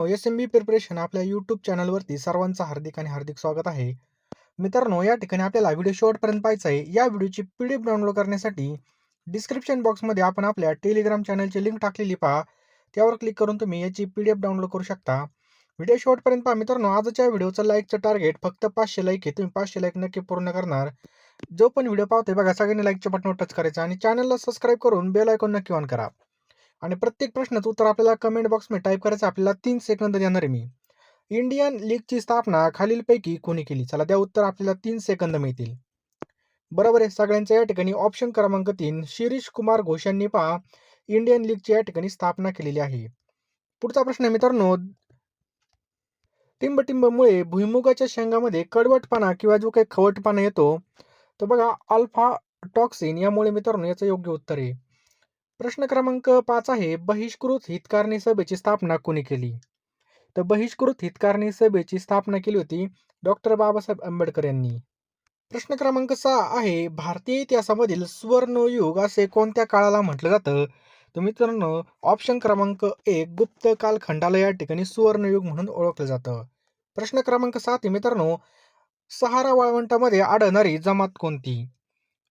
S M B preparation आपल्या YouTube चॅनलवरती सर्वांचं हार्दिक आणि हार्दिक स्वागत आहे. मित्रांनो या ठिकाणी आपल्याला व्हिडिओ शेवटपर्यंत पाहायचा आहे या व्हिडिओची पी डी एफ डाउनलोड करण्यासाठी डिस्क्रिप्शन बॉक्समध्ये आपण आपल्या टेलिग्राम चॅनलची लिंक टाकलेली पहा. त्यावर क्लिक करून तुम्ही याची पी डी एफ डाउनलोड करू शकता. व्हिडिओ शेवटपर्यंत पहा. मित्रांनो आजच्या व्हिडिओचं लाईकचं टार्गेट फक्त पाचशे लाईक आहे. तुम्ही पाचशे लाईक नक्की पूर्ण करणार. जो पण व्हिडिओ पाहतोय बघा सगळ्यांनी लाईकच्या बटनवर टच करायचं आणि चॅनलला सबस्क्राईब करून बेल आयकॉन नक्की ऑन करा. आणि प्रत्येक प्रश्नाचं उत्तर आपल्याला कमेंट बॉक्समध्ये टाईप करायचं आपल्याला तीन सेकंद देणार आहे मी. इंडियन लीगची स्थापना खालीलपैकी कोणी केली? चला त्या उत्तर आपल्याला तीन सेकंद मिळतील. बरोबर आहे. सगळ्यांच्या या ठिकाणी ऑप्शन क्रमांक तीन शिरीष कुमार घोष यांनी पहा इंडियन लीगची या ठिकाणी स्थापना केलेली आहे. पुढचा प्रश्न आहे मित्रांनो टिंबटिंबमुळे भुईमुगाच्या शेंगामध्ये कडवटपणा किंवा जो काही खवटपणा येतो तो बघा अल्फा टॉक्सिन यामुळे मित्रांनो याचं योग्य उत्तर आहे. प्रश्न क्रमांक पाच आहे बहिष्कृत हितकारणी सभेची स्थापना कोणी केली? तर बहिष्कृत हितकारणी सभेची स्थापना केली होती डॉक्टर बाबासाहेब आंबेडकर यांनी. प्रश्न क्रमांक सहा आहे भारतीय इतिहासामधील सुवर्णयुग असे कोणत्या काळाला म्हटलं जातं? तर मित्रांनो ऑप्शन क्रमांक एक गुप्त कालखंडाला या ठिकाणी सुवर्णयुग म्हणून ओळखलं जातं. प्रश्न क्रमांक सात मित्रांनो सहारा वाळवंटामध्ये आढळणारी जमात कोणती?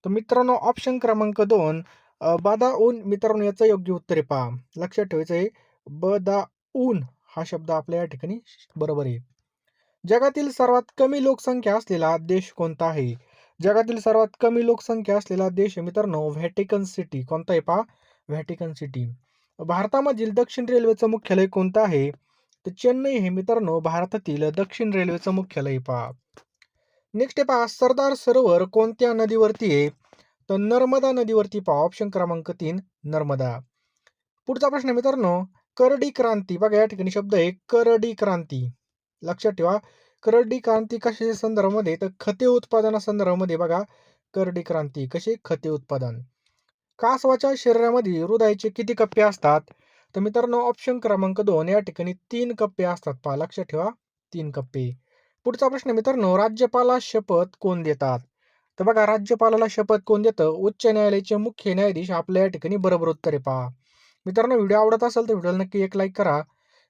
तर मित्रांनो ऑप्शन क्रमांक दोन बदाऊन मित्रांनो याचं योग्य उत्तर आहे पहा. लक्षात ठेवायचं आहे बदाऊन हा शब्द आपल्या या ठिकाणी बरोबर आहे. जगातील सर्वात कमी लोकसंख्या असलेला देश कोणता आहे? जगातील सर्वात कमी लोकसंख्या असलेला देश आहे मित्रांनो व्हॅटिकन सिटी. कोणता आहे पहा? Vatican city. भारतामधील दक्षिण रेल्वेचं मुख्यालय कोणतं आहे? तर चेन्नई हे मित्रांनो भारतातील दक्षिण रेल्वेचं मुख्यालय पहा. नेक्स्ट आहे पहा सरदार सरोवर कोणत्या नदीवरती आहे? तर नर्मदा नदीवरती पहा ऑप्शन क्रमांक तीन नर्मदा. पुढचा प्रश्न मित्रांनो करडी क्रांती. बघा या ठिकाणी शब्द आहे करडी क्रांती. लक्षात ठेवा करडी क्रांती कशाच्या संदर्भामध्ये? तर खते उत्पादना संदर्भामध्ये बघा करडी क्रांती कसे खते उत्पादन. कासवाच्या शरीरामध्ये हृदयाचे किती कप्पे असतात? तर मित्रांनो ऑप्शन क्रमांक दोन या ठिकाणी तीन कप्पे असतात. पहा लक्षात ठेवा तीन कप्पे. पुढचा प्रश्न मित्रांनो राज्यपाला शपथ कोण देतात? तर बघा राज्यपालाला शपथ कोण देतं? उच्च न्यायालयाचे मुख्य न्यायाधीश आपल्या या ठिकाणी बरोबर उत्तर आहे पहा. मित्रांनो व्हिडिओ आवडत असेल तर व्हिडिओला नक्की एक लाईक करा.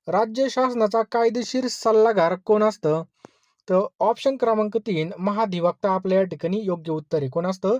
राज्य शासनाचा कायदेशीर सल्लागार कोण असतं? तर ऑप्शन क्रमांक तीन महाधिवक्ता आपल्या या ठिकाणी योग्य उत्तर आहे. कोण असतं?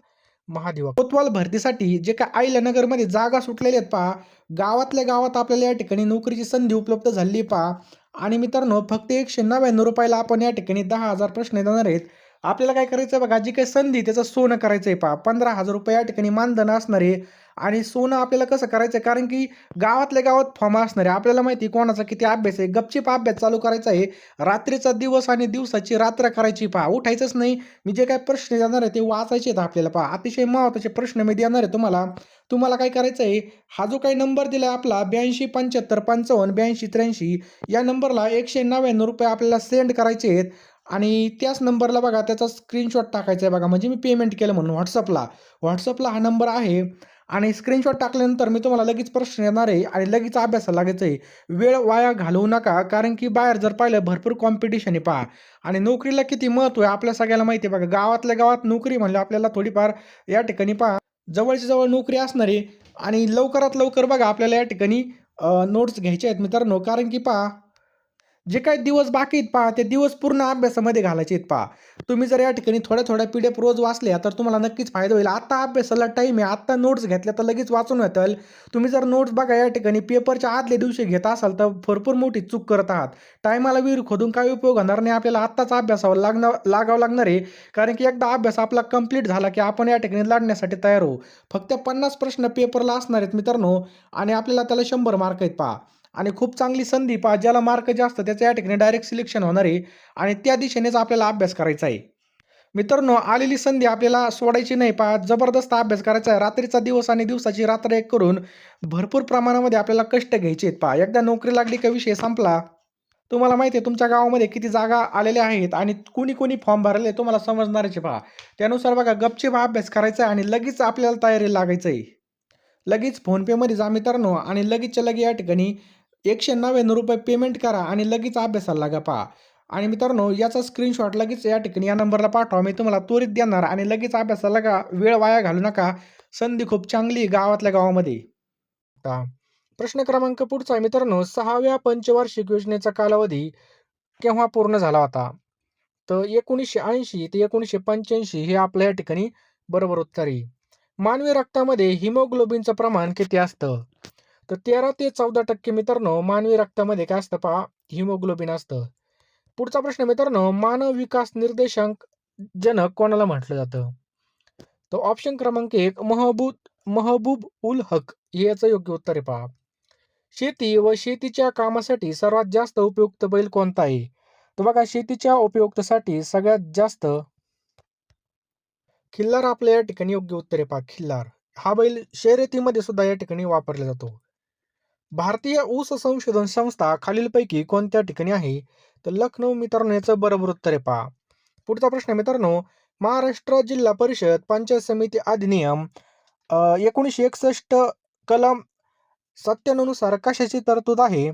महाधिवक्ता. कोतवाल भरतीसाठी जे काय आईलानगरमध्ये जागा सुटलेल्या आहेत पहा. गावातल्या गावात आपल्याला या ठिकाणी नोकरीची संधी उपलब्ध झाली पहा. आणि मित्रांनो फक्त एकशे नव्याण्णव रुपयाला आपण या ठिकाणी दहा हजार प्रश्न देणार आहेत. आपल्याला काय करायचं आहे बघा जी काही संधी त्याचं सोनं करायचं आहे पहा. पंधरा हजार रुपये या ठिकाणी मानधन असणार आहे. आणि सोनं आपल्याला कसं करायचं आहे कारण की गावातल्या गावात फॉर्म असणार आहे. आपल्याला माहिती कोणाचा किती अभ्यास आहे? गपचिप अभ्यास चालू करायचा आहे. रात्रीचा दिवस आणि दिवसाची रात्र करायची पहा. उठायचंच नाही. मी जे काय प्रश्न देणार आहे ते वाचायचे आहेत आपल्याला पहा. अतिशय महत्त्वाचे प्रश्न मी देणार आहे तुम्हाला. तुम्हाला काय करायचं आहे? हा जो काही नंबर दिला आहे आपला ब्याऐंशी पंच्याहत्तर पंचावन्न ब्याऐंशी त्र्याऐंशी या नंबरला एकशे नव्याण्णव रुपये आपल्याला सेंड करायचे आहेत. आणि त्याच नंबरला बघा त्याचा स्क्रीनशॉट टाकायचा आहे बघा. म्हणजे मी पेमेंट केलं म्हणून व्हॉट्सअपला व्हॉट्सअपला हा नंबर आहे आणि स्क्रीनशॉट टाकल्यानंतर मी तुम्हाला लगेच प्रश्न येणार आहे आणि लगेच अभ्यासाला लागायचं आहे. वेळ वाया घालवू नका कारण की बाहेर जर पाहिलं भरपूर कॉम्पिटिशन आहे पहा. आणि नोकरीला किती महत्त्व आहे आपल्या सगळ्याला माहिती आहे बघा. गावातल्या गावात नोकरी म्हणलं आपल्याला थोडीफार या ठिकाणी पहा जवळच्या जवळ नोकरी असणार आहे आणि लवकरात लवकर बघा आपल्याला या ठिकाणी नोट्स घ्यायचे आहेत मित्रांनो. कारण की पहा जे काही दिवस बाकी आहेत पहा ते दिवस पूर्ण अभ्यासामध्ये घालायचे आहेत पहा. तुम्ही जर या ठिकाणी थोड्या थोड्या पी डी एफ रोज वाचल्या तर तुम्हाला नक्कीच फायदा होईल. आत्ता अभ्यासाला टाईम आहे आत्ता नोट्स घेतल्या तर लगेच वाचून येतील. तुम्ही जर नोट्स बघा या ठिकाणी पेपरच्या आदल्या दिवशी घेत असाल तर भरपूर मोठी चूक करत आहात. टायमाला विहीर खोदून काही उपयोग होणार नाही आपल्याला आत्ताच अभ्यासावर लागणार लागावं लागणार आहे. कारण की एकदा अभ्यास आपला कंप्लीट झाला की आपण या ठिकाणी लढण्यासाठी तयार होऊ. फक्त पन्नास प्रश्न पेपरला असणार आहेत मित्रांनो आणि आपल्याला त्याला शंभर मार्क आहेत पहा. आणि खूप चांगली संधी पहा ज्याला मार्क जास्त त्याचं या ठिकाणी डायरेक्ट सिलेक्शन होणार आहे. आणि त्या दिशेनेच आपल्याला अभ्यास करायचा आहे. मित्रांनो आलेली संधी आपल्याला सोडायची नाही पहा जबरदस्त अभ्यास करायचा आहे. रात्रीचा दिवस आणि दिवसाची रात्र एक करून भरपूर प्रमाणामध्ये आपल्याला कष्ट घ्यायचे आहेत पहा. एकदा नोकरी लागली का विषय संपला. तुम्हाला माहिती आहे तुमच्या गावामध्ये किती जागा आलेल्या आहेत आणि कुणी कुणी फॉर्म भरले तुम्हाला समजणारच पहा. त्यानुसार बघा गपचीप अभ्यास करायचा आहे आणि लगेच आपल्याला तयारी लागायचं आहे. लगेच फोनपेमध्ये जा मित्रांनो आणि लगेचच्या लगे या ठिकाणी एकशे नव्याण्णव रुपये पेमेंट करा आणि लगेच अभ्यासाला लागा पहा. आणि मित्रांनो याचा स्क्रीनशॉट लगेच या ठिकाणी या नंबरला पाठवा. मी तुम्हाला त्वरित देणार आणि लगेच अभ्यासाला लागा. वेळ वाया घालू नका. संधी खूप चांगली गावातल्या गावामध्ये. प्रश्न क्रमांक पुढचा आहे मित्रांनो सहाव्या पंचवार्षिक योजनेचा कालावधी केव्हा पूर्ण झाला होता? तर एकोणीसशे ऐंशी ते एकोणीसशे पंच्याऐंशी हे आपल्या या ठिकाणी बरोबर उत्तर आहे. मानवी रक्तामध्ये हिमोग्लोबिनचं प्रमाण किती असतं? तर तेरा ते चौदा टक्के मित्रांनो मानवी रक्तामध्ये काय असतं पहा? हिमोग्लोबिन असतं. पुढचा प्रश्न मित्रांनो मानव विकास निर्देशांक जनक कोणाला म्हटलं जातं? तर ऑप्शन क्रमांक एक महबूब महबूब उल हक हे याचं योग्य उत्तर आहे पहा. शेती व शेतीच्या कामासाठी सर्वात जास्त उपयुक्त बैल कोणता आहे? तर बघा शेतीच्या उपयुक्तसाठी सगळ्यात जास्त खिल्लार आपल्या या ठिकाणी योग्य उत्तर आहे पहा खिल्लार. हा बैल शर्यतीमध्ये सुद्धा या ठिकाणी वापरला जातो. भारतीय ऊस संशोधन संस्था खालीलपैकी कोणत्या ठिकाणी आहे? तर लखनौ मित्रांनो याचं बरोबर उत्तर आहे पहा. पुढचा प्रश्न मित्रांनो महाराष्ट्र जिल्हा परिषद पंचायत समिती अधिनियम एकोणीसशे एकसष्ट कलम सत्त्याण्णवनुसार कशाची तरतूद आहे?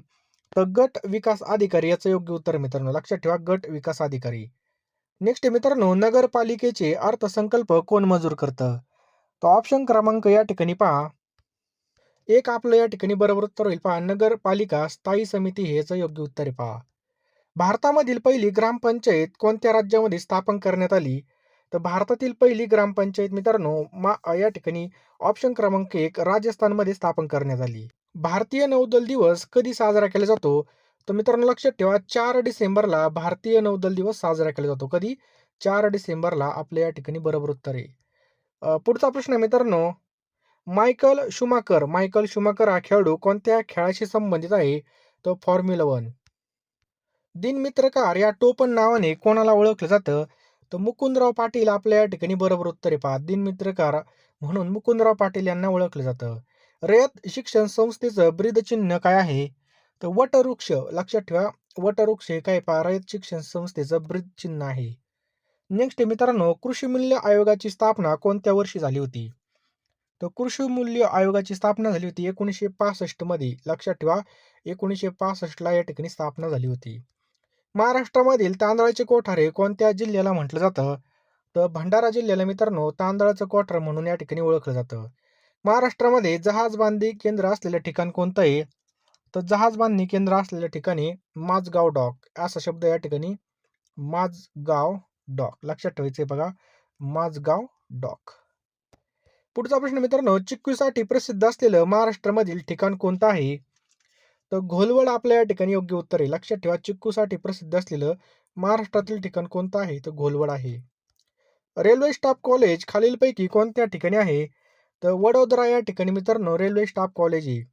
तर गट विकास अधिकारी याचं योग्य उत्तर मित्रांनो. लक्षात ठेवा गट विकास अधिकारी. नेक्स्ट मित्रांनो नगरपालिकेचे अर्थसंकल्प कोण मंजूर करतं? तर ऑप्शन क्रमांक या ठिकाणी पहा. एक आपलं या ठिकाणी बरोबर उत्तर होईल. पहा नगरपालिका स्थायी समिती हेच योग्य उत्तर आहे पहा. भारतामधील पहिली ग्रामपंचायत कोणत्या राज्यामध्ये स्थापन करण्यात आली? तर भारतातील पहिली ग्रामपंचायत मित्रांनो मा या ठिकाणी ऑप्शन क्रमांक एक राजस्थानमध्ये स्थापन करण्यात आली. भारतीय नौदल दिवस कधी साजरा केला जातो? तर मित्रांनो लक्षात ठेवा चार डिसेंबरला भारतीय नौदल दिवस साजरा केला जातो. कधी? चार डिसेंबरला आपल्या या ठिकाणी बरोबर उत्तर आहे. पुढचा प्रश्न मित्रांनो मायकल शुमाकर मायकल शुमाकर हा खेळाडू कोणत्या खेळाशी संबंधित आहे? तो फॉर्म्युला वन दिनमित्रकार या टोपण नावाने कोणाला ओळखलं जातं? तर मुकुंदराव पाटील आपल्या या ठिकाणी बरोबर उत्तर आहे पहा दिनमित्रकार म्हणून मुकुंदराव पाटील यांना ओळखलं जातं. रयत शिक्षण संस्थेचं ब्रीदचिन्ह काय आहे? तर वटवृक्ष लक्षात ठेवा वटवृक्ष हे काय पहा? रयत शिक्षण संस्थेचं ब्रीदचिन्ह आहे. नेक्स्ट मित्रांनो कृषी मूल्य आयोगाची स्थापना कोणत्या वर्षी झाली होती? तर कृषी मूल्य आयोगाची स्थापना झाली होती एकोणीसशे पासष्टमध्ये लक्षात ठेवा एकोणीसशे पासष्टला या ठिकाणी स्थापना झाली होती. महाराष्ट्रामधील तांदळाचे कोठारे कोणत्या जिल्ह्याला म्हटलं जातं? तर भंडारा जिल्ह्याला मित्रांनो तांदळाचं कोठार म्हणून या ठिकाणी ओळखलं जातं. महाराष्ट्रामध्ये जहाज बांधणी केंद्र असलेलं ठिकाण कोणतं आहे? तर जहाज बांधणी केंद्र असलेल्या ठिकाणी माझगाव डॉक. असा शब्द या ठिकाणी. माझगाव डॉक. लक्षात ठेवायचे बघा माझगाव डॉक. पुढचा प्रश्न मित्रांनो चिक्कूसाठी प्रसिद्ध असलेलं महाराष्ट्रामधील ठिकाण कोणतं आहे? तर घोलवड आपल्या या ठिकाणी योग्य उत्तर आहे. लक्षात ठेवा चिक्कूसाठी प्रसिद्ध असलेलं महाराष्ट्रातील ठिकाण कोणतं आहे? तर घोलवड आहे. रेल्वे स्टाफ कॉलेज खालीलपैकी कोणत्या ठिकाणी आहे? तर वडोदरा या ठिकाणी मित्रांनो रेल्वे स्टाफ कॉलेज आहे.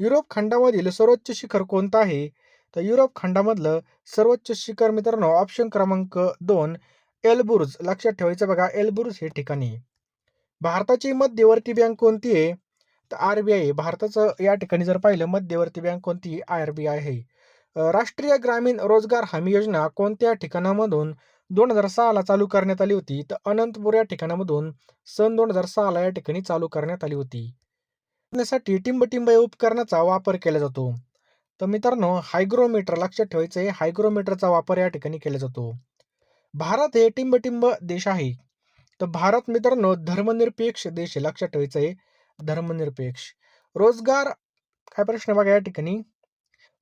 युरोप खंडामधील सर्वोच्च शिखर कोणतं आहे? तर युरोप खंडामधलं सर्वोच्च शिखर मित्रांनो ऑप्शन क्रमांक दोन एलबुर्ज. लक्षात ठेवायचं बघा एलबुर्ज हे ठिकाणी भारताची मध्यवर्ती बँक कोणती आहे? तर आर बी आय भारताचं या ठिकाणी जर पाहिलं मध्यवर्ती बँक कोणती? आर बी आय आहे. राष्ट्रीय ग्रामीण रोजगार हमी योजना कोणत्या ठिकाणामधून दोन हजार सहाला चालू करण्यात आली होती? तर अनंतपूर या ठिकाणामधून सन दोन हजार सहाला या ठिकाणी चालू करण्यात आली होती. त्यासाठी टिंबटिंब या उपकरणाचा वापर केला जातो. तर मित्रांनो हायग्रोमीटर लक्षात ठेवायचं आहे. हायग्रोमीटरचा वापर या ठिकाणी केला जातो. भारत हे टिंबटिंब देश आहे. तर भारत मित्रांनो धर्मनिरपेक्ष देश आहे लक्षात ठेवायचं आहे. धर्मनिरपेक्ष. रोजगार काय प्रश्न बघा या ठिकाणी?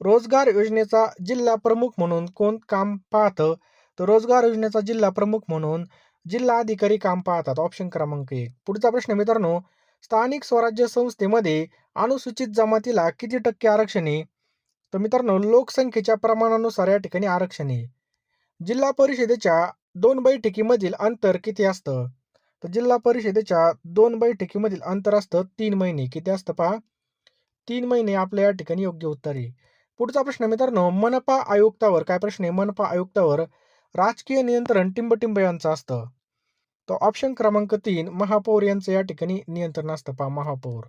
रोजगार योजनेचा जिल्हा प्रमुख म्हणून कोण काम पाहतं? तर रोजगार योजनेचा जिल्हा प्रमुख म्हणून जिल्हा अधिकारी काम पाहतात ऑप्शन क्रमांक एक. पुढचा प्रश्न मित्रांनो स्थानिक स्वराज्य संस्थेमध्ये अनुसूचित जमातीला किती टक्के आरक्षण आहे? तर मित्रांनो लोकसंख्येच्या प्रमाणानुसार या ठिकाणी आरक्षण आहे. जिल्हा परिषदेच्या दोन बैठकीमधील अंतर किती असतं? तर जिल्हा परिषदेच्या दोन बैठकीमधील अंतर असतं तीन महिने. किती असतं पहा? तीन महिने आपल्या या ठिकाणी योग्य उत्तर आहे. पुढचा प्रश्न मित्रांनो मनपा आयुक्तावर काय प्रश्न आहे? मनपा आयुक्तावर राजकीय नियंत्रण टिंबटिंब यांचं असतं. तर ऑप्शन क्रमांक तीन महापौर यांचं या ठिकाणी नियंत्रण असतं पहा महापौर.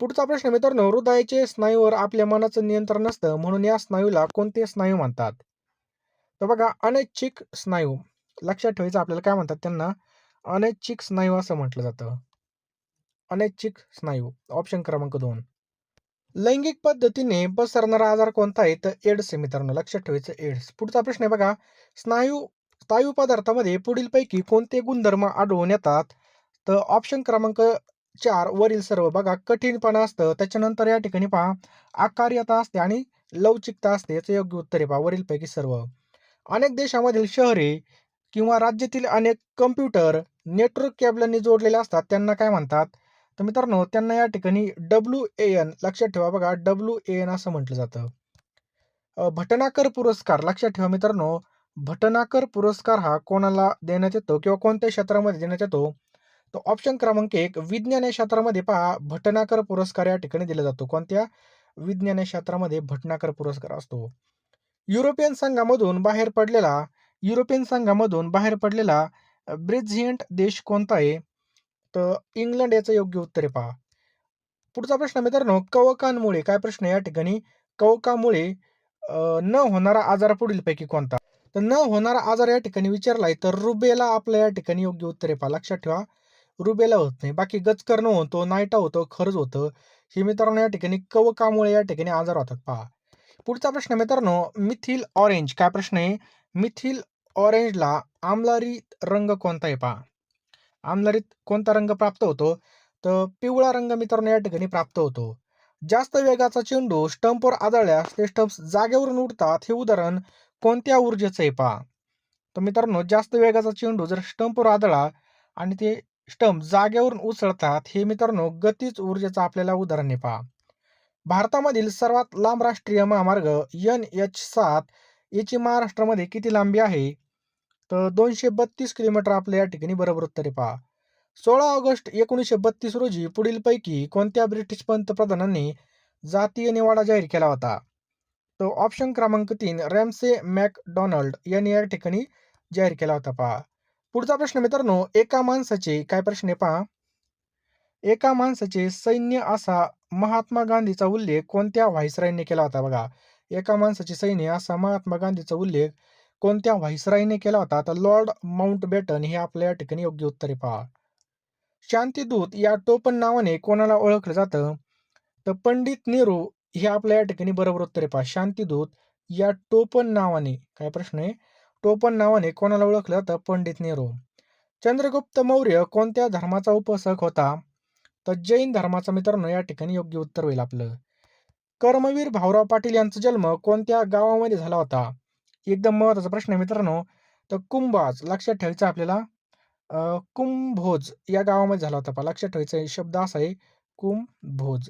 पुढचा प्रश्न मित्रांनो हृदयाचे स्नायूवर आपल्या मनाचं नियंत्रण असतं म्हणून या स्नायूला कोणते स्नायू म्हणतात? तर बघा अनैच्छिक स्नायू. लक्षात ठेवायचं आपल्याला काय म्हणतात त्यांना अनैच्छिक स्नायू असं म्हटलं जातं. अनैच्छिक स्नायू ऑप्शन क्रमांक दोन. लैंगिक पद्धतीने पसरणारा आजार कोणता आहे? तर एड्स आहे मित्रांनो लक्षात ठेवायचं एड्स. पुढचा प्रश्न आहे बघा स्नायू स्नायू पदार्थामध्ये पुढीलपैकी कोणते गुणधर्म आढळून येतात? तर ऑप्शन क्रमांक चार वरील सर्व बघा कठीणपणा असतं त्याच्यानंतर या ठिकाणी पहा आकार्यता असते आणि लवचिकता असते याचं योग्य उत्तर आहे पहा वरीलपैकी सर्व. अनेक देशामधील शहरे किंवा राज्यातील अनेक कम्प्युटर नेटवर्क केबलांनी जोडलेले असतात त्यांना काय म्हणतात? तर मित्रांनो त्यांना या ठिकाणी डब्ल्यू ए एन लक्षात ठेवा बघा डब्ल्यू ए एन असं म्हटलं जातं. भटनाकर पुरस्कार लक्षात ठेवा मित्रांनो भटनाकर पुरस्कार हा कोणाला देण्यात येतो किंवा कोणत्या क्षेत्रामध्ये देण्यात येतो? तर ऑप्शन क्रमांक एक विज्ञान या क्षेत्रामध्ये पहा भटनाकर पुरस्कार या ठिकाणी दिला जातो. कोणत्या? विज्ञान या क्षेत्रामध्ये भटनाकर पुरस्कार असतो. युरोपियन संघामधून बाहेर पडलेला युरोपियन संघामधून बाहेर पडलेला ब्रेझियंट देश कोणता आहे? तर इंग्लंड याचं योग्य उत्तर आहे पहा. पुढचा प्रश्न मित्रांनो कवकांमुळे काय प्रश्न या ठिकाणी? कवकामुळे न होणारा आजार पुढीलपैकी कोणता? तर न होणारा आजार या ठिकाणी विचारलाय तर रुबेला आपल्या या ठिकाणी योग्य उत्तर आहे पहा. लक्षात ठेवा रुबेला होत नाही. बाकी गचकर्ण होतो नायटा होतो खरंच होतं. हे मित्रांनो या ठिकाणी कवकामुळे या ठिकाणी आजार होतात पहा. पुढचा प्रश्न मित्रांनो मिथिल ऑरेंज काय प्रश्न आहे? मिथिल ऑरेंजला आमलारी रंग कोणता आहे पहा? आमलारीत कोणता रंग प्राप्त होतो? तर पिवळा रंग मित्रांनो या ठिकाणी प्राप्त होतो. जास्त वेगाचा चेंडू स्टंपवर आदळल्यास ते स्टंप्स जागेवरून उडतात. हे उदाहरण कोणत्या ऊर्जेचं आहे पहा? तर मित्रांनो जास्त वेगाचा चेंडू जर स्टंपवर आदळा आणि ते स्टंप जागेवरून उसळतात हे मित्रांनो गतीच ऊर्जेचं आपल्याला उदाहरण आहे पहा. भारतामधील सर्वात लांब राष्ट्रीय महामार्ग एन एच सात याची महाराष्ट्रामध्ये किती लांबी आहे? तर दोनशे बत्तीस किलोमीटर आपल्या या ठिकाणी बरोबर उत्तर आहे पहा. सोळा ऑगस्ट एकोणीसशे बत्तीस रोजी पुढीलपैकी कोणत्या ब्रिटिश पंतप्रधानांनी जातीय निवाडा जाहीर केला होता? तो ऑप्शन क्रमांक तीन रॅमसे मॅकडॉनल्ड यांनी या ठिकाणी जाहीर केला होता पहा. पुढचा प्रश्न मित्रांनो एका माणसाचे काय प्रश्न आहे पहा? एका माणसाचे सैन्य असा महात्मा गांधीचा उल्लेख कोणत्या व्हाईसरायने केला होता बघा? एका माणसाचे सैन्य असा महात्मा गांधीचा उल्लेख कोणत्या व्हायसरायने केला होता? तर लॉर्ड माउंट हे आपल्या या ठिकाणी योग्य उत्तरे पहा. शांतीदूत या टोपण नावाने कोणाला ओळखलं जातं? तर पंडित नेहरू हे आपल्या या ठिकाणी बरोबर उत्तरे पहा. शांतीदूत या टोपण नावाने काय प्रश्न आहे? टोपण नावाने कोणाला ओळखलं जातं? पंडित नेहरू. चंद्रगुप्त मौर्य कोणत्या धर्माचा उपासक होता? तर जैन धर्माचा मित्रांनो या ठिकाणी योग्य उत्तर होईल आपलं. कर्मवीर भाऊराव पाटील यांचा जन्म कोणत्या गावामध्ये झाला होता? एकदम महत्त्वाचा प्रश्न आहे मित्रांनो. तर कुंभाज लक्षात ठेवायचं आपल्याला. कुंभोज या गावामध्ये झाला होता पहा लक्षात ठेवायचा शब्द असा आहे कुंभोज.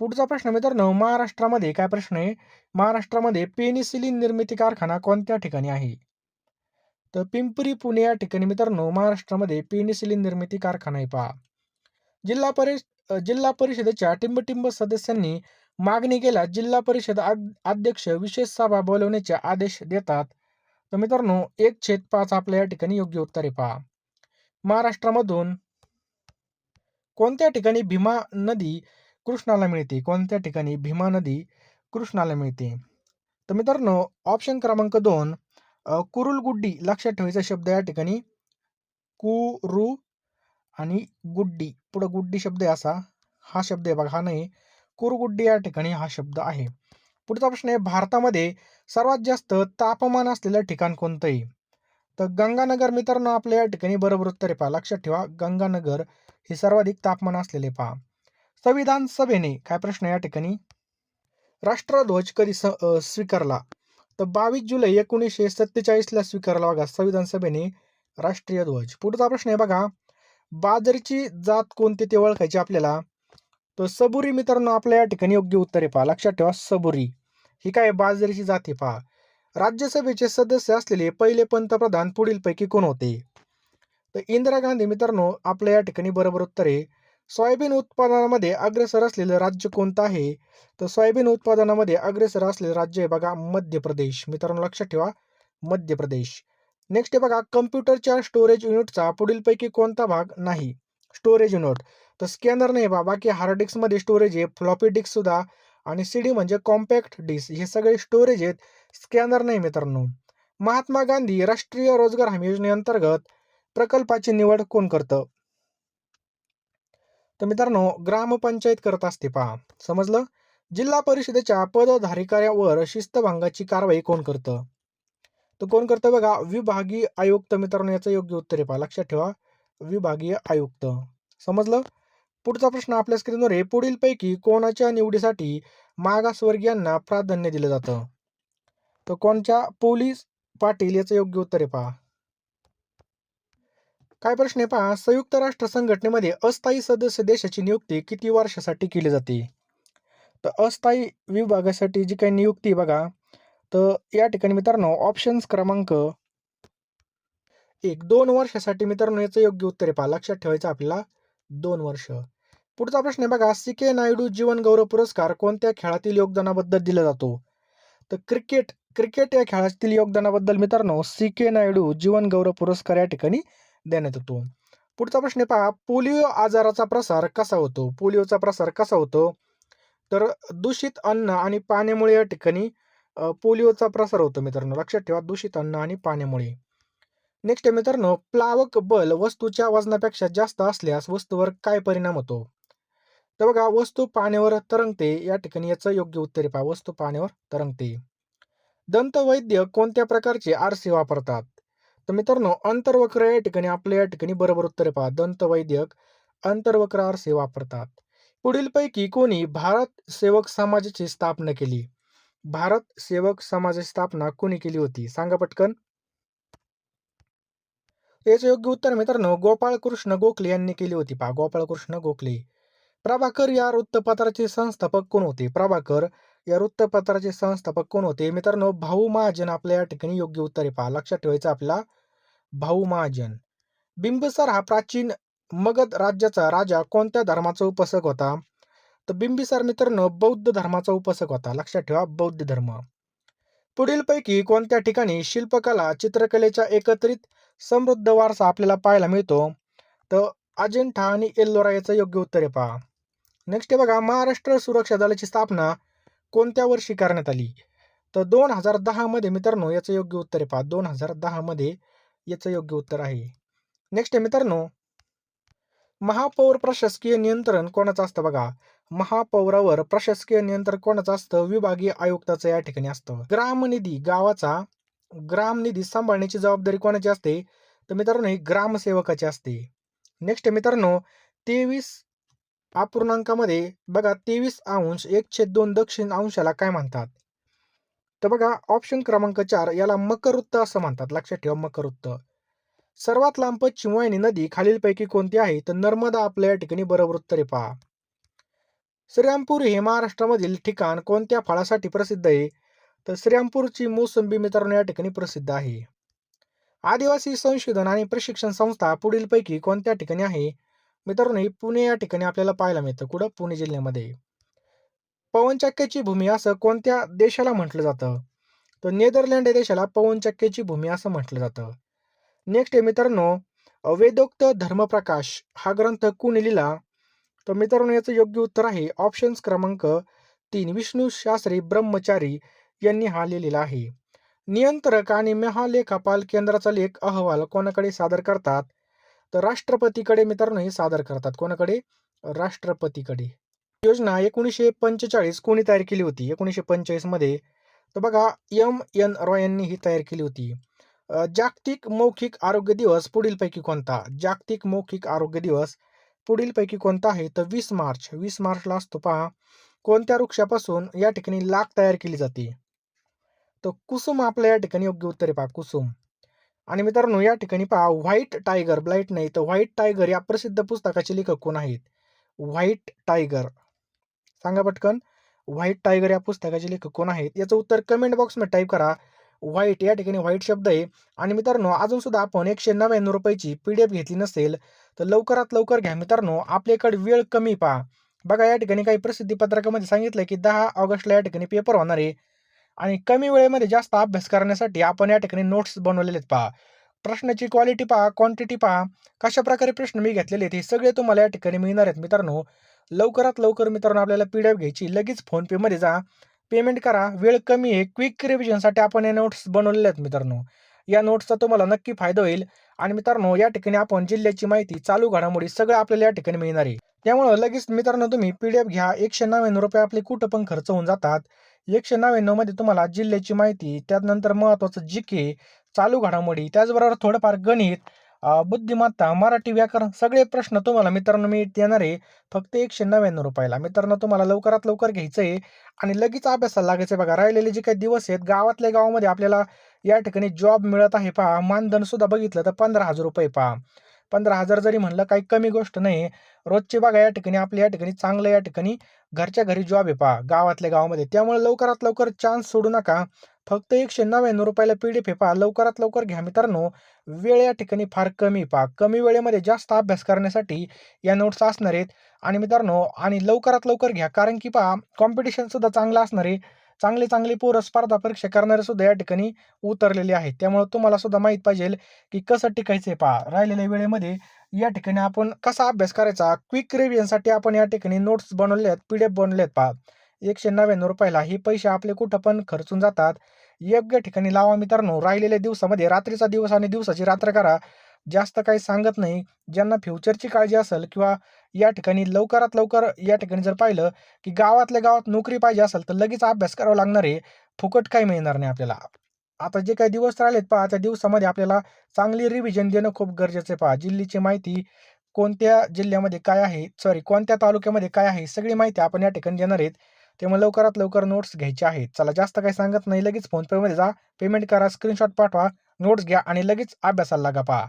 पुढचा प्रश्न मित्रांनो महाराष्ट्रामध्ये काय प्रश्न आहे? महाराष्ट्रामध्ये पेनिसिलिन निर्मिती कारखाना कोणत्या ठिकाणी आहे? तर पिंपरी पुणे या ठिकाणी मित्रांनो महाराष्ट्रामध्ये पेनिसिलिन निर्मिती कारखाना आहे पहा. जिल्हा परिष जिल्हा परिषदेच्या टिंबटिंब सदस्यांनी मागणी केल्यास जिल्हा परिषद अध्यक्ष विशेष सभा बोलवण्याचे आदेश देतात. तर मित्रांनो एक छेद पाच आपल्या या ठिकाणी योग्य उत्तर पहा. महाराष्ट्रामधून कोणत्या ठिकाणी भीमा नदी कृष्णाला मिळते? कोणत्या ठिकाणी भीमा नदी कृष्णाला मिळते? तर मित्रांनो ऑप्शन क्रमांक दोन कुरुलगुड्डी लक्षात ठेवायचा शब्द या ठिकाणी. कुरु आणि गुड्डी. पुढं गुड्डी शब्द आहे असा. हा शब्द आहे बघा हा नाही. कुरगुड्डी या ठिकाणी हा शब्द आहे. पुढचा प्रश्न आहे भारतामध्ये सर्वात जास्त तापमान असलेलं ठिकाण कोणतं आहे तर गंगानगर मित्रांनो आपल्या या ठिकाणी बरोबर उत्तर आहे पहा लक्षात ठेवा गंगानगर हे सर्वाधिक तापमान असलेले पहा. संविधान सभेने काय प्रश्न या ठिकाणी? राष्ट्रध्वज कधी स स्वीकारला? तर बावीस जुलै एकोणीसशे सत्तेचाळीसला स्वीकारला बघा संविधान सभेने राष्ट्रीय ध्वज. पुढचा प्रश्न आहे बघा बाजरीची जात कोणती ते ओळखायची आपल्याला? तर सबुरी मित्रांनो आपल्या या ठिकाणी योग्य उत्तर आहे पहा. लक्षात ठेवा सबुरी. ही काय बाजरीची जात आहे पहा. राज्यसभेचे सदस्य असलेले पहिले पंतप्रधान पुढीलपैकी कोण होते? तर इंदिरा गांधी मित्रांनो आपल्या या ठिकाणी बरोबर उत्तर आहे. सोयाबीन उत्पादनामध्ये अग्रेसर असलेलं राज्य कोणतं आहे? तर सोयाबीन उत्पादनामध्ये अग्रेसर असलेलं राज्य आहे बघा मध्य प्रदेश. मित्रांनो लक्षात ठेवा मध्य प्रदेश. नेक्स्ट आहे बघा कम्प्युटरच्या स्टोरेज युनिटचा पुढीलपैकी कोणता भाग नाही. स्टोरेज युनिट तर स्कॅनर नाही बा बाकी हार्ड डिस्कमध्ये स्टोरेज आहे फ्लॉपी डिस्कसुद्धा आणि सी डी म्हणजे कॉम्पॅक्ट डिस्क हे सगळे स्टोरेज आहेत. स्कॅनर नाही मित्रांनो. महात्मा गांधी राष्ट्रीय रोजगार हमी योजनेअंतर्गत प्रकल्पाची निवड कोण करतं? तर मित्रांनो ग्रामपंचायत करत असते पहा. समजलं? जिल्हा परिषदेच्या पदधारिकाऱ्यावर शिस्तभंगाची कारवाई कोण करतं? तर कोण करतं बघा? विभागीय आयुक्त मित्रांनो याचं योग्य उत्तर आहे पहा. लक्षात ठेवा. विभागीय आयुक्त. समजलं? पुढचा प्रश्न आपल्या स्क्रीनवर आहे. पुढीलपैकी कोणाच्या निवडीसाठी मागासवर्गीयांना प्राधान्य दिलं जातं? तर कोणच्या? पोलीस पाटील याचं योग्य उत्तर आहे पहा. काय प्रश्न आहे पहा? संयुक्त राष्ट्र संघटनेमध्ये अस्थायी सदस्य देशाची नियुक्ती किती वर्षासाठी केली जाते? तर अस्थायी विभागासाठी जी काही नियुक्ती बघा तर या ठिकाणी मित्रांनो ऑप्शन्स क्रमांक एक. दोन वर्षासाठी मित्रांनो याचं योग्य उत्तर आहे पहा. लक्षात ठेवायचं आपल्याला. दोन वर्ष. पुढचा प्रश्न आहे बघा सी के नायडू जीवन गौरव पुरस्कार कोणत्या खेळातील योगदानाबद्दल दिला जातो? तर क्रिकेट क्रिकेट या खेळातील योगदानाबद्दल मित्रांनो सी के नायडू जीवन गौरव पुरस्कार या ठिकाणी देण्यात येतो. पुढचा प्रश्न पहा पोलिओ आजाराचा प्रसार कसा होतो? पोलिओचा प्रसार कसा होतो? तर दूषित अन्न आणि पाण्यामुळे या ठिकाणी पोलिओचा प्रसार होतो मित्रांनो. लक्षात ठेवा दूषित अन्न आणि पाण्यामुळे. नेक्स्ट आहे मित्रांनो प्लावक बल वस्तूच्या वजनापेक्षा जास्त असल्यास वस्तूवर काय परिणाम होतो? तर बघा वस्तू पाण्यावर तरंगते या ठिकाणी याचं योग्य उत्तर पहा वस्तू पाण्यावर तरंगते. दंतवैद्य कोणत्या प्रकारचे आरसे वापरतात? तर मित्रांनो अंतर्वक्र या ठिकाणी आपल्या या ठिकाणी बरोबर उत्तर पहा दंतवैद्यक अंतर्वक्र आरसे वापरतात. पुढीलपैकी कोणी भारत सेवक समाजाची स्थापना केली? भारत सेवक समाजाची स्थापना कोणी केली होती? सांगा पटकन. याचं योग्य उत्तर मित्रांनो गोपाळकृष्ण गोखले यांनी केली होती. पहा गोपाळकृष्ण गोखले. प्रभाकर या वृत्तपत्राचे संस्थापक कोण होते? प्रभाकर या वृत्तपत्राचे संस्थापक कोण होते? मित्रांनो भाऊ महाजन आपल्या या ठिकाणी योग्य उत्तर आहे. पहा लक्षात ठेवायचं आपला भाऊ महाजन. बिंबिसार हा प्राचीन मगध राज्याचा राजा. कोणत्या धर्माचा उपासक होता? तर बिंबिसार मित्रांनो बौद्ध धर्माचा उपासक होता. लक्षात ठेवा बौद्ध धर्म. पुढीलपैकी कोणत्या ठिकाणी शिल्पकला चित्रकलेचा एकत्रित समृद्ध वारसा आपल्याला पाहायला मिळतो? तर अजिंठा आणि एल्लोरा याचं योग्य उत्तर आहे पहा. नेक्स्ट आहे बघा महाराष्ट्र सुरक्षा दलाची स्थापना कोणत्या वर्षी करण्यात आली? तर दोन हजार दहामध्ये मित्रांनो याचं योग्य उत्तर आहे पहा. दोन हजार दहामध्ये याचं योग्य उत्तर आहे. नेक्स्ट आहे मित्रांनो महापौर प्रशासकीय नियंत्रण कोणाचं असतं बघा? महापौरावर प्रशासकीय नियंत्रण कोणाचं असतं? विभागीय आयुक्ताचं या ठिकाणी असतं. ग्रामनिधी गावाचा ग्रामनिधी सांभाळण्याची जबाबदारी कोणाची असते? तर मित्रांनो ही ग्रामसेवकाची असते. नेक्स्ट मित्रांनो तेवीस अपूर्णांकामध्ये बघा तेवीस अंश एक छेद दोन दक्षिण अंशाला काय म्हणतात? तर बघा ऑप्शन क्रमांक चार याला मकरवृत्त असं म्हणतात. लक्षात ठेवा मकरवृत्त सर्वात लांब पश्चिम वाहिनी नदी खालीलपैकी कोणती आहे? तर नर्मदा आपल्या या ठिकाणी बरोबर उत्तर आहे पहा. श्रीरामपूर हे महाराष्ट्रामधील ठिकाण कोणत्या फळासाठी प्रसिद्ध आहे? तर श्रीरामपूरची मोसंबी मित्रांनो या ठिकाणी प्रसिद्ध आहे. आदिवासी संशोधन आणि प्रशिक्षण संस्था पुढीलपैकी कोणत्या ठिकाणी आहे? मित्रांनो ही पुणे या ठिकाणी आपल्याला पाहायला मिळतं कुठं? पुणे जिल्ह्यामध्ये. पवनचक्क्याची भूमी असं कोणत्या देशाला म्हटलं जातं? तर नेदरलँड या देशाला पवनचक्क्याची भूमी असं म्हटलं जातं. नेक्स्ट आहे मित्रांनो वेदोक्त धर्मप्रकाश हा ग्रंथ कुणी लिहिला तर मित्रांनो याचं योग्य उत्तर आहे ऑप्शन्स क्रमांक तीन. विष्णू शास्त्री ब्रह्मचारी यांनी हा लिहिलेला आहे. नियंत्रक आणि महालेखापाल केंद्राचा लेख अहवाल कोणाकडे सादर करतात? तर राष्ट्रपतीकडे मित्रांनो हे सादर करतात. कोणाकडे? राष्ट्रपतीकडे. योजना एकोणीसशे पंचेचाळीस कोणी तयार केली होती? एकोणीसशे पंचेचाळीसमध्ये तर बघा एम. एन. रॉय यांनी ही तयार केली होती. जागतिक मौखिक आरोग्य दिवस पुढीलपैकी कोणता? जागतिक मौखिक आरोग्य दिवस पुढीलपैकी कोणता आहे? तर वीस मार्च. वीस मार्चला असतो पहा कोणत्या वृक्षापासून या ठिकाणी लाख तयार केली जाते? तर कुसुम आपल्या या ठिकाणी योग्य उत्तर आहे पहा कुसुम. आणि मित्रांनो या ठिकाणी पहा व्हाईट टायगर ब्लाईट नाही तर व्हाईट टायगर या प्रसिद्ध पुस्तकाचे लेखक कोण आहेत? White tiger. सांगा पटकन व्हाईट टायगर या पुस्तकाचे लेखक कोण आहेत? याचं उत्तर कमेंट बॉक्समध्ये टाईप करा. व्हाईट या ठिकाणी व्हाईट शब्द आहे. आणि मित्रांनो अजून सुद्धा आपण एकशे नव्याण्णव रुपयाची पी डी एफ घेतली नसेल तर लवकरात लवकर घ्या. मित्रांनो आपल्याकडे वेळ कमी पहा. बघा या ठिकाणी काही प्रसिद्धी पत्रकामध्ये सांगितलं की दहा ऑगस्टला या ठिकाणी पेपर होणार आहे. आणि कमी वेळेमध्ये जास्त अभ्यास करण्यासाठी आपण या ठिकाणी नोट्स बनवलेले आहेत पहा. प्रश्नाची क्वालिटी पहा क्वांटिटी पहा. कशा प्रकारे प्रश्न मी घेतलेले आहेत हे सगळे तुम्हाला या ठिकाणी मिळणार आहेत मित्रांनो. लवकरात लवकर मित्रांनो आपल्याला पी डी एफ घ्यायची लगेच फोनपेमध्ये जा. पेमेंट करा. वेळ कमी आहे. क्विक रिव्हिजनसाठी आपण या नोट्स बनवलेले आहेत मित्रांनो. या नोट्सचा तुम्हाला नक्की फायदा होईल. आणि मित्रांनो या ठिकाणी आपण जिल्ह्याची माहिती चालू घडामोडी सगळं आपल्याला या ठिकाणी मिळणार आहे. त्यामुळं लगेच मित्रांनो तुम्ही पी डी एफ घ्या. एकशे नव्याण्णव रुपये आपले कुठं पण खर्च होऊन जातात. एकशे नव्याण्णवमध्ये तुम्हाला जिल्ह्याची माहिती त्यानंतर महत्त्वाचं जी के चालू घडामोडी त्याचबरोबर थोडंफार गणित बुद्धिमत्ता, मराठी व्याकरण सगळे प्रश्न तुम्हाला मित्रांनो मी देणार आहे. फक्त एकशे नव्याण्णव रुपयाला. मित्रांनो तुम्हाला लवकरात लवकर घ्यायचं आहे. आणि लगेच अभ्यासाला लागायचं आहे बघा. राहिलेले जे काही दिवस आहेत गावातल्या गावामध्ये आपल्याला या ठिकाणी जॉब मिळत आहे पहा. मानधन सुद्धा बघितलं तर ₹15,000 पहा. पंधरा हजार जरी म्हणलं काही कमी गोष्ट नाही. रोजचे बघा या ठिकाणी आपल्या या ठिकाणी चांगलं या ठिकाणी घरच्या घरी जॉब आहे पहा गावातल्या गावामध्ये. त्यामुळे लवकरात लवकर चान्स सोडू नका. फक्त एकशे नव्याण्णव रुपयाला पी-डी-एफ पहा. लवकरात लवकर घ्या मित्रांनो. वेळ या ठिकाणी फार कमी पहा. कमी वेळेमध्ये जास्त अभ्यास करण्यासाठी या नोट्स असणार आहेत आणि मित्रांनो आणि लवकरात लवकर घ्या कारण की पहा कॉम्पिटिशनसुद्धा चांगलं असणार आहे. चांगले चांगले पोरं स्पर्धा परीक्षा करणारे सुद्धा या ठिकाणी उतरलेले आहेत. त्यामुळे तुम्हाला सुद्धा माहीत पाहिजेल की कसं टिकायचं आहे पहा. राहिलेल्या वेळेमध्ये या ठिकाणी आपण कसा अभ्यास करायचा क्विक रिव्हिजनसाठी आपण या ठिकाणी नोट्स बनवले आहेत, पी-डी-एफ बनवले आहेत पहा. ₹199 ला हे पैसे आपले कुठं पण खर्चून जातात. योग्य ठिकाणी लावा मित्रांनो. राहिलेल्या दिवसामध्ये रात्रीचा दिवस आणि दिवसाची रात्र करा. जास्त काही सांगत नाही. ज्यांना फ्युचरची काळजी असेल किंवा या ठिकाणी लवकरात लवकर या ठिकाणी जर पाहिलं की गावातल्या गावात नोकरी पाहिजे असेल तर लगेच अभ्यास करावा लागणार आहे. फुकट काही मिळणार नाही आपल्याला. आता जे काही दिवस राहिलेत पहा त्या दिवसामध्ये आपल्याला चांगली रिव्हिजन देणं खूप गरजेचं आहे पहा. जिल्ह्याची माहिती कोणत्या जिल्ह्यामध्ये काय आहे, सॉरी कोणत्या तालुक्यामध्ये काय आहे, सगळी माहिती आपण या ठिकाणी देणार आहेत. त्यामुळे लवकरात लवकर नोट्स घ्यायचे आहेत. चला जास्त काही सांगत नाही. लगेच फोनपेमध्ये जा, पेमेंट करा, स्क्रीनशॉट पाठवा, नोट्स घ्या आणि लगेच अभ्यासाला लागा पहा.